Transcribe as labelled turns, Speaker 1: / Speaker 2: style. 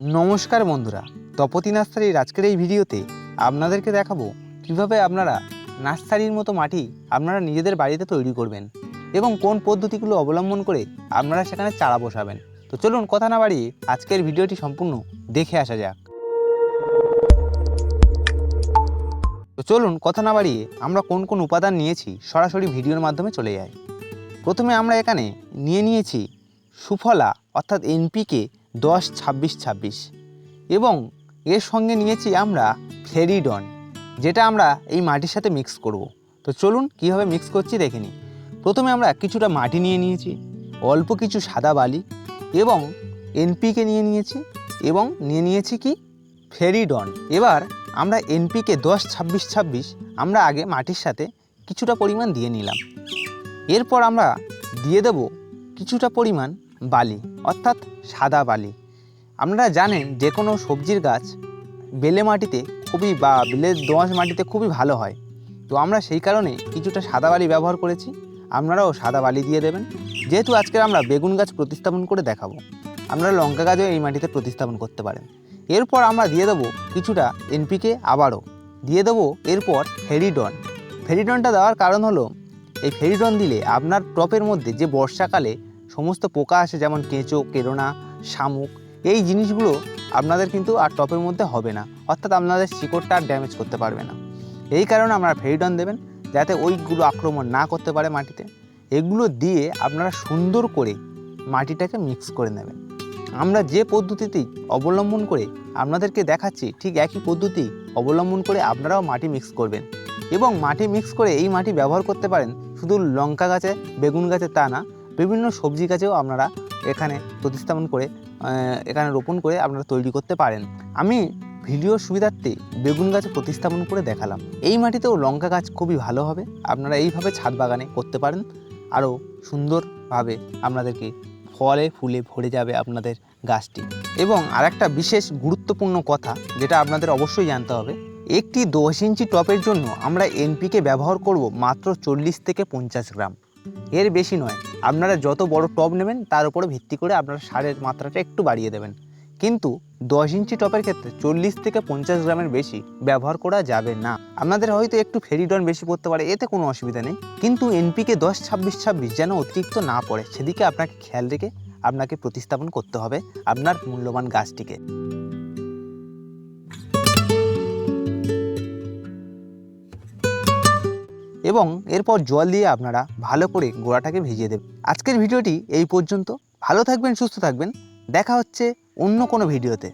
Speaker 1: নমস্কার বন্ধুরা, তপতি নার্সারির আজকের এই ভিডিওতে আপনাদেরকে দেখাবো কীভাবে আপনারা নার্সারির মতো মাটি আপনারা নিজেদের বাড়িতে তৈরি করবেন এবং কোন পদ্ধতিগুলো অবলম্বন করে আপনারা সেখানে চারা বসাবেন। তো চলুন কথা না বাড়িয়ে আজকের ভিডিওটি সম্পূর্ণ দেখে আসা যাক। তো চলুন কথা না বাড়িয়ে আমরা কোন কোন উপাদান নিয়েছি সরাসরি ভিডিওর মাধ্যমে চলে যাই। প্রথমে আমরা এখানে নিয়ে নিয়েছি সুফলা, অর্থাৎ এনপিকে দশ, ছাব্বিশ ছাব্বিশ। এবং এর সঙ্গে নিয়েছি আমরা ফেরিডন, যেটা আমরা এই মাটির সাথে মিক্স করব। তো চলুন কীভাবে মিক্স করছি দেখে নিই। প্রথমে আমরা কিছুটা মাটি নিয়ে নিয়েছি, অল্প কিছু সাদা বালি এবং এনপিকে নিয়ে নিয়েছি এবং নিয়ে নিয়েছি কি? ফেরিডন। এবার আমরা এনপিকে দশ, ছাব্বিশ ছাব্বিশ আমরা আগে মাটির সাথে কিছুটা পরিমাণ দিয়ে নিলাম। এরপর আমরা দিয়ে দেব কিছুটা পরিমাণ বালি, অর্থাৎ সাদা বালি। আপনারা জানেন যে কোনো সবজির গাছ বেলে মাটিতে খুবই বা বেলে দোঁয়াশ মাটিতে খুবই ভালো হয়। তো আমরা সেই কারণে কিছুটা সাদা বালি ব্যবহার করেছি। আপনারাও সাদা বালি দিয়ে দেবেন। যেহেতু আজকে আমরা বেগুন গাছ প্রতিস্থাপন করে দেখাবো, আপনারা লঙ্কা গাছও এই মাটিতে প্রতিস্থাপন করতে পারেন। এরপর আমরা দিয়ে দেবো কিছুটা এনপিকে আবারও। দিয়ে দেবো এরপর ফেরিডন। ফেরিডনটা দেওয়ার কারণ হলো, এই ফেরিডন দিলে আপনার টপের মধ্যে যে বর্ষাকালে সমস্ত পোকা আসে যেমন কেঁচো, কেরোনা, শামুক, এই জিনিসগুলো আপনাদের কিন্তু আর টপের মধ্যে হবে না। অর্থাৎ আপনাদের শিকড়টা আর ড্যামেজ করতে পারবে না। এই কারণে আপনারা ফেরিডন দেবেন, যাতে ওইগুলো আক্রমণ না করতে পারে মাটিতে। এগুলো দিয়ে আপনারা সুন্দর করে মাটিটাকে মিক্স করে নেবেন। আমরা যে পদ্ধতিতেই অবলম্বন করে আপনাদেরকে দেখাচ্ছি, ঠিক একই পদ্ধতি অবলম্বন করে আপনারাও মাটি মিক্স করবেন। এবং মাটি মিক্স করে এই মাটি ব্যবহার করতে পারেন শুধু লঙ্কা গাছে, বেগুন গাছে তা না বিভিন্ন সবজি গাছেও আপনারা এখানে প্রতিস্থাপন করে এখানে রোপণ করে আপনারা তৈরি করতে পারেন। আমি ভিডিওর সুবিধার্থে বেগুন গাছ প্রতিস্থাপন করে দেখালাম। এই মাটিতেও লঙ্কা গাছ খুবই ভালো হবে। আপনারা এইভাবে ছাদ বাগানে করতে পারেন। আরও সুন্দরভাবে আপনাদেরকে ফলে ফুলে ভরে যাবে আপনাদের গাছটি। এবং আরেকটা বিশেষ গুরুত্বপূর্ণ কথা, যেটা আপনাদের অবশ্যই জানতে হবে, একটি দশ ইঞ্চি টপের জন্য আমরা এনপিকে ব্যবহার করব মাত্র চল্লিশ থেকে পঞ্চাশ গ্রাম। এর বেশি নয়। আপনারা যত বড় টব নেবেন, তার উপরে ভিত্তি করে আপনারা সারের মাত্রাটা একটু বাড়িয়ে দেবেন। কিন্তু দশ ইঞ্চি টপের ক্ষেত্রে চল্লিশ থেকে পঞ্চাশ গ্রামের বেশি ব্যবহার করা যাবে না। আপনাদের হয়তো একটু ফেরিডন বেশি পড়তে পারে, এতে কোনো অসুবিধা নেই। কিন্তু এনপিকে দশ, ছাব্বিশ ছাব্বিশ যেন অতিরিক্ত না পড়ে, সেদিকে আপনাকে খেয়াল রেখে আপনাকে প্রতিস্থাপন করতে হবে আপনার মূল্যবান গাছটিকে। এবং এরপর জল দিয়ে আপনারা ভালো করে গোড়াটাকে ভিজিয়ে দেবেন। আজকের ভিডিওটি এই পর্যন্ত। ভালো থাকবেন, সুস্থ থাকবেন। দেখা হচ্ছে অন্য কোনো ভিডিওতে।